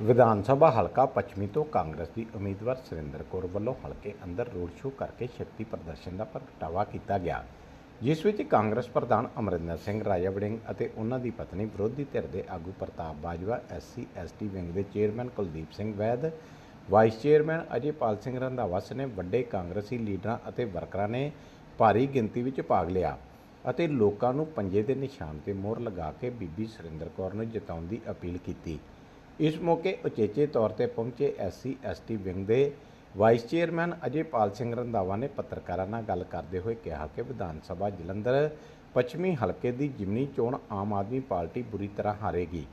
ਵਿਧਾਨ ਸਭਾ ਹਲਕਾ ਪੱਛਮੀ ਤੋਂ ਕਾਂਗਰਸ ਦੀ ਉਮੀਦਵਾਰ ਸੁਰਿੰਦਰ ਕੌਰ ਵੱਲੋਂ ਹਲਕੇ ਅੰਦਰ ਰੋਡ ਸ਼ੋਅ ਕਰਕੇ ਸ਼ਕਤੀ ਪ੍ਰਦਰਸ਼ਨ ਦਾ ਪ੍ਰਗਟਾਵਾ ਕੀਤਾ ਗਿਆ, ਜਿਸ ਵਿੱਚ ਕਾਂਗਰਸ ਪ੍ਰਧਾਨ ਅਮਰਿੰਦਰ ਸਿੰਘ, ਰਾਜਾ ਵੜਿੰਗ ਅਤੇ ਉਹਨਾਂ ਦੀ ਪਤਨੀ ਵਿਰੋਧੀ ਧਿਰ ਦੇ ਆਗੂ Partap Bajwa SC ST wing ਦੇ chairman Kuldeep Singh Vaid, vice chairman Ajaypal Singh Randhawa ਸਨੇ ਵੱਡੇ ਕਾਂਗਰਸੀ ਲੀਡਰਾਂ ਅਤੇ ਵਰਕਰਾਂ ਨੇ ਭਾਰੀ ਗਿਣਤੀ ਵਿੱਚ ਭਾਗ ਲਿਆ ਅਤੇ ਲੋਕਾਂ ਨੂੰ ਪੰਜੇ ਦੇ ਨਿਸ਼ਾਨ ਤੇ ਮੋਹਰ ਲਗਾ ਕੇ ਬੀਬੀ ਸੁਰਿੰਦਰ ਕੌਰ ਨੂੰ ਜਿਤਾਉਣ ਦੀ ਅਪੀਲ ਕੀਤੀ। ਇਸ ਮੌਕੇ ਉਚੇਚੇ ਤੌਰ ਤੇ ਪਹੁੰਚੇ ਐਸਸੀ, ਐਸਟੀ ਵਿੰਗ ਦੇ ਵਾਈਸ ਚੇਅਰਮੈਨ ਅਜੇਪਾਲ ਸਿੰਘ ਰੰਧਾਵਾ ਨੇ ਪੱਤਰਕਾਰਾਂ ਨਾਲ ਗੱਲ ਕਰਦੇ ਹੋਏ ਕਿਹਾ ਕਿ ਵਿਧਾਨ ਸਭਾ ਜਲੰਧਰ ਪੱਛਮੀ ਹਲਕੇ ਦੀ ਜਿਮਨੀ ਚੋਣ ਆਮ ਆਦਮੀ ਪਾਰਟੀ ਬੁਰੀ ਤਰ੍ਹਾਂ ਹਾਰੇਗੀ।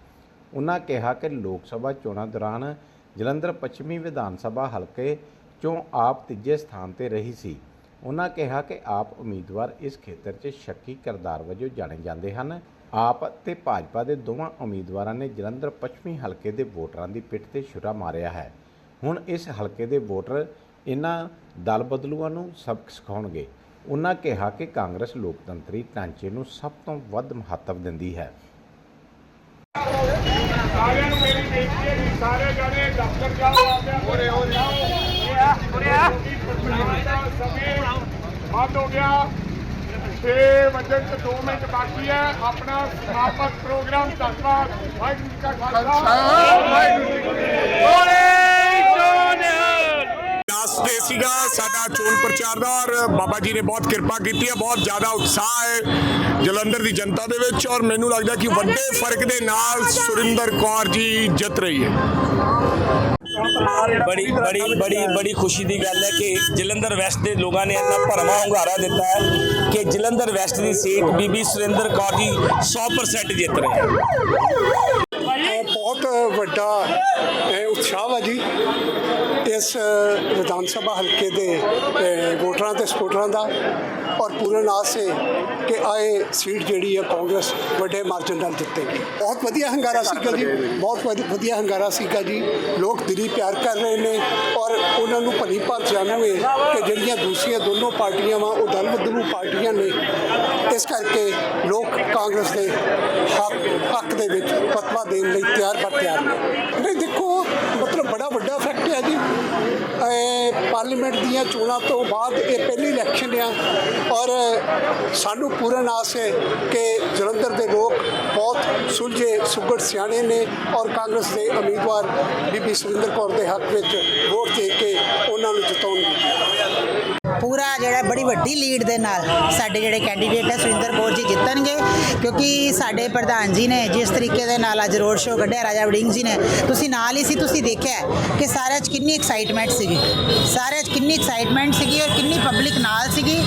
ਉਹਨਾਂ ਕਿਹਾ ਕਿ ਲੋਕ ਸਭਾ ਚੋਣਾਂ ਦੌਰਾਨ ਜਲੰਧਰ ਪੱਛਮੀ ਵਿਧਾਨ ਸਭਾ ਹਲਕੇ ਚੋਂ ਆਪ ਤੀਜੇ ਸਥਾਨ ਤੇ ਰਹੀ ਸੀ। ਉਨ੍ਹਾਂ ਕਿਹਾ ਕਿ ਆਪ ਉਮੀਦਵਾਰ ਇਸ ਖੇਤਰ 'ਚ ਸ਼ੱਕੀ ਕਿਰਦਾਰ ਵਜੋਂ ਜਾਣੇ ਜਾਂਦੇ ਹਨ। ਆਪ ਤੇ ਭਾਜਪਾ ਦੇ ਦੋਵਾਂ ਉਮੀਦਵਾਰਾਂ ਨੇ ਜਲੰਧਰ ਪੱਛਮੀ ਹਲਕੇ ਦੇ ਵੋਟਰਾਂ ਦੀ ਪਿੱਠ ਤੇ ਛੁਰਾ ਮਾਰਿਆ ਹੈ। ਹੁਣ ਇਸ ਹਲਕੇ ਦੇ ਵੋਟਰ ਇਹਨਾਂ ਦਲ ਬਦਲੂਆਂ ਨੂੰ ਸਬਕ ਸਿਖਾਉਣਗੇ। ਉਨ੍ਹਾਂ ਕਿਹਾ ਕਿ ਕਾਂਗਰਸ ਲੋਕਤੰਤਰੀ ਢਾਂਚੇ ਨੂੰ ਸਭ ਤੋਂ ਵੱਧ ਮਹੱਤਵ ਦਿੰਦੀ ਹੈ। ਸਾਰਿਆਂ ਨੂੰ ਮੇਰੀ ਬੇਨਤੀ ਹੈ ਕਿ ਸਾਰੇ ਜਣੇ ਦਫ਼ਤਰ ਜਾਓ ਆਪਦੇ ਹੋਰੇ ਹੋ ਜਾਓ। ਹੋਰੇ ਆ ਸਮੇਂ ਬੰਦ ਹੋ ਗਿਆ। 6 ਵਜੇ ਤੇ 2 ਮਿੰਟ ਬਾਕੀ ਹੈ। ਆਪਣਾ ਸਮਾਪਕ ਪ੍ਰੋਗਰਾਮ ਧੰਨਵਾਦ। ਵਾਹਿਗੁਰੂ ਜੀ ਕਾ ਖਾਲਸਾ। ਵਾਹਿਗੁਰੂ ਜੀ ਕੀ ਵਿਆਸ ਤੇ ਸੀਗਾ ਸਾਡਾ ਚੋਣ ਪ੍ਰਚਾਰ ਦਾ ਔਰ ਬਾਬਾ ਜੀ ਨੇ ਬਹੁਤ ਕਿਰਪਾ ਕੀਤੀ ਹੈ। ਬਹੁਤ ਜ਼ਿਆਦਾ ਉਤਸ਼ਾਹ ਹੈ ਜਲੰਧਰ ਦੀ ਜਨਤਾ ਦੇ ਵਿੱਚ। ਔਰ ਮੈਨੂੰ ਲੱਗਦਾ ਕਿ ਵੱਡੇ ਫ਼ਰਕ ਦੇ ਨਾਲ ਸੁਰਿੰਦਰ ਕੌਰ ਜੀ ਜਿੱਤ ਰਹੀ ਹੈ। ਬੜੀ ਬੜੀ ਬੜੀ ਬੜੀ ਖੁਸ਼ੀ ਦੀ ਗੱਲ ਹੈ ਕਿ ਜਲੰਧਰ ਵੈਸਟ ਦੇ ਲੋਕਾਂ ਨੇ ਇੰਨਾ ਭਰਵਾਂ ਹੁੰਗਾਰਾ ਦਿੱਤਾ ਹੈ ਕਿ ਜਲੰਧਰ ਵੈਸਟ ਦੀ ਸੀਟ ਬੀਬੀ ਸੁਰਿੰਦਰ ਕੌਰ ਜੀ 100% ਜਿੱਤ ਰਹੇ ਹੈ ਇਹ ਬਹੁਤ ਵੱਡਾ ਇਹ ਉਤਸ਼ਾਹ ਹੈ ਜੀ ਇਸ ਵਿਧਾਨ ਸਭਾ ਹਲਕੇ ਦੇ ਵੋਟਰਾਂ ਤੇ ਸਪੋਰਟਰਾਂ ਦਾ ਔਰ ਪੂਰਨ ਆਸ ਹੈ ਕਿ ਆਏ ਸੀਟ ਜਿਹੜੀ ਹੈ ਕਾਂਗਰਸ ਵੱਡੇ ਮਾਰਜਨ ਨਾਲ ਜਿੱਤੇਗੀ ਬਹੁਤ ਵਧੀਆ ਹੰਗਾਰਾ ਸੀਗਾ ਜੀ, ਬਹੁਤ ਵਧ- ਵਧੀਆ ਹੰਗਾਰਾ ਸੀਗਾ ਜੀ। ਲੋਕ ਦਿਲੀ ਪਿਆਰ ਕਰ ਰਹੇ ਨੇ ਔਰ ਉਹਨਾਂ ਨੂੰ ਭਲੀ ਭਾਂਤ ਜਾਣਨਗੇ ਕਿ ਜਿਹੜੀਆਂ ਦੂਸਰੀਆਂ ਦੋਨੋਂ ਪਾਰਟੀਆਂ ਵਾ, ਉਹ ਦਲ ਬਦਲੂ ਪਾਰਟੀਆਂ ਨੇ, ਇਸ ਕਰਕੇ ਲੋਕ ਕਾਂਗਰਸ ਦੇ ਹੱਕ ਹੱਕ ਦੇ ਵਿੱਚ ਫਤਵਾ ਦੇਣ ਲਈ ਤਿਆਰ ਬਰ ਤਿਆਰ ਨੇ। ਨਹੀਂ ਦੇਖੋ, ਮਤਲਬ ਬੜਾ ਵੱਡਾ ਫੈਕਟ ਪਾਰਲੀਮੈਂਟ ਦੀਆਂ ਚੋਣਾਂ ਤੋਂ ਬਾਅਦ ਇਹ ਪਹਿਲੀ ਇਲੈਕਸ਼ਨ ਆ। ਔਰ ਸਾਨੂੰ ਪੂਰਨ ਆਸ ਹੈ ਕਿ ਜਲੰਧਰ ਦੇ ਲੋਕ ਬਹੁਤ ਸੁਲਝੇ, ਸੁਗੜ ਸਿਆਣੇ ਨੇ ਔਰ ਕਾਂਗਰਸ ਦੇ ਉਮੀਦਵਾਰ ਬੀਬੀ ਸੁਰਿੰਦਰ ਕੌਰ ਦੇ ਹੱਕ ਵਿੱਚ ਵੋਟ ਦੇ ਕੇ ਉਹਨਾਂ ਨੂੰ ਜਿਤਾਉਣਗੇ। ਵੱਡੀ ਲੀਡ ਦੇ ਨਾਲ ਸਾਡੇ ਜਿਹੜੇ ਕੈਂਡੀਡੇਟ ਹੈ ਸੁਰਿੰਦਰ ਕੌਰ ਜੀ ਜਿੱਤਣਗੇ। ਕਿਉਂਕਿ ਸਾਡੇ ਪ੍ਰਧਾਨ ਜੀ ਨੇ ਜਿਸ ਤਰੀਕੇ ਦੇ ਨਾਲ ਅੱਜ ਰੋਡ ਸ਼ੋਅ ਕੱਢਿਆ, ਰਾਜਾ ਵੜਿੰਗ ਜੀ ਨੇ। ਤੁਸੀਂ ਨਾਲ ਹੀ ਸੀ, ਤੁਸੀਂ ਦੇਖਿਆ ਕਿ ਸਾਰਿਆਂ 'ਚ ਕਿੰਨੀ ਐਕਸਾਈਟਮੈਂਟ ਸੀਗੀ। ਸਾਰਿਆਂ 'ਚ ਕਿੰਨੀ ਐਕਸਾਈਟਮੈਂਟ ਸੀਗੀ ਔਰ ਕਿੰਨੀ ਪਬਲਿਕ ਨਾਲ ਸੀਗੀ।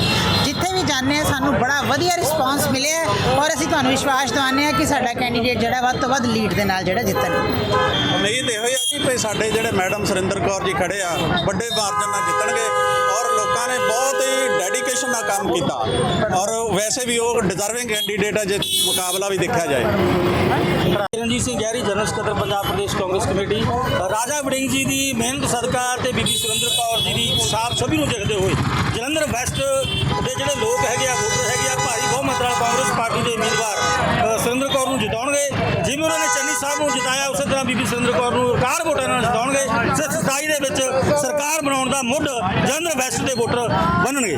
ਵੀ ਜਾਂਦੇ ਹਾਂ ਸਾਨੂੰ ਬੜਾ ਵਧੀਆ ਰਿਸਪਾਂਸ ਮਿਲਿਆ ਹੈ ਔਰ ਅਸੀਂ ਤੁਹਾਨੂੰ ਵਿਸ਼ਵਾਸ ਦਿਵਾਉਂਦੇ ਹਾਂ ਕਿ ਸਾਡਾ ਕੈਂਡੀਡੇਟ ਜਿਹੜਾ ਵੱਧ ਤੋਂ ਵੱਧ ਲੀਡ ਦੇ ਨਾਲ ਜਿਹੜਾ ਜਿੱਤਣਗੇ ਉਮੀਦ ਇਹੋ ਹੀ ਆ ਜੀ ਵੀ ਸਾਡੇ ਜਿਹੜੇ ਮੈਡਮ ਸੁਰਿੰਦਰ ਕੌਰ ਜੀ ਖੜੇ ਆ ਵੱਡੇ ਮਾਰਜਨ ਨਾਲ ਜਿੱਤਣਗੇ ਔਰ ਲੋਕਾਂ ਨੇ ਬਹੁਤ ਹੀ ਡੈਡੀਕੇਸ਼ਨ ਨਾਲ ਕੰਮ ਕੀਤਾ। ਔਰ ਵੈਸੇ ਵੀ ਉਹ ਡਿਜ਼ਰਵਿੰਗ ਕੈਂਡੀਡੇਟ ਆ ਜੇ ਮੁਕਾਬਲਾ ਵੀ ਦੇਖਿਆ ਜਾਏ। ਰਣਜੀਤ ਸਿੰਘ ਗਹਿਰੀ ਜਨਰਲ ਸਕੱਤਰ ਪੰਜਾਬ ਪ੍ਰਦੇਸ਼ ਕਾਂਗਰਸ ਕਮੇਟੀ। ਰਾਜਾ ਵੜਿੰਗ ਜੀ ਦੀ ਮਿਹਨਤ ਸਦਕਾ ਤੇ ਬੀਬੀ ਸੁਰਿੰਦਰ ਕੌਰ ਜੀ ਦੀ ਸਾਫ਼ ਛਵੀ ਨੂੰ ਦੇਖਦੇ ਹੋਏ ਜਲੰਧਰ ਵੈਸਟ ਦੇ ਜਿਹੜੇ ਲੋਕ ਹੈਗੇ ਆ ਵੋਟਰ ਹੈਗੇ ਆ, ਭਾਰੀ ਬਹੁਮਤ ਨਾਲ ਕਾਂਗਰਸ ਪਾਰਟੀ ਦੇ ਉਮੀਦਵਾਰ ਸੁਰਿੰਦਰ ਕੌਰ ਨੂੰ ਜਿਤਾਉਣਗੇ। ਜਿਵੇਂ ਉਹਨਾਂ ਨੇ ਚੰਨੀ ਸਾਹਿਬ ਨੂੰ ਜਿਤਾਇਆ, ਉਸੇ ਤਰ੍ਹਾਂ ਬੀਬੀ ਸੁਰਿੰਦਰ ਕੌਰ ਨੂੰ ਕਾਰ ਵੋਟਾਂ ਨਾਲ ਜਿਤਾਉਣਗੇ। ਸਿਰ ਸਤਾਈ ਦੇ ਵਿੱਚ ਸਰਕਾਰ ਬਣਾਉਣ ਦਾ ਮੁੱਢ ਜਨਰਲ ਵੈਸਟ ਦੇ ਵੋਟਰ ਬਣਨਗੇ।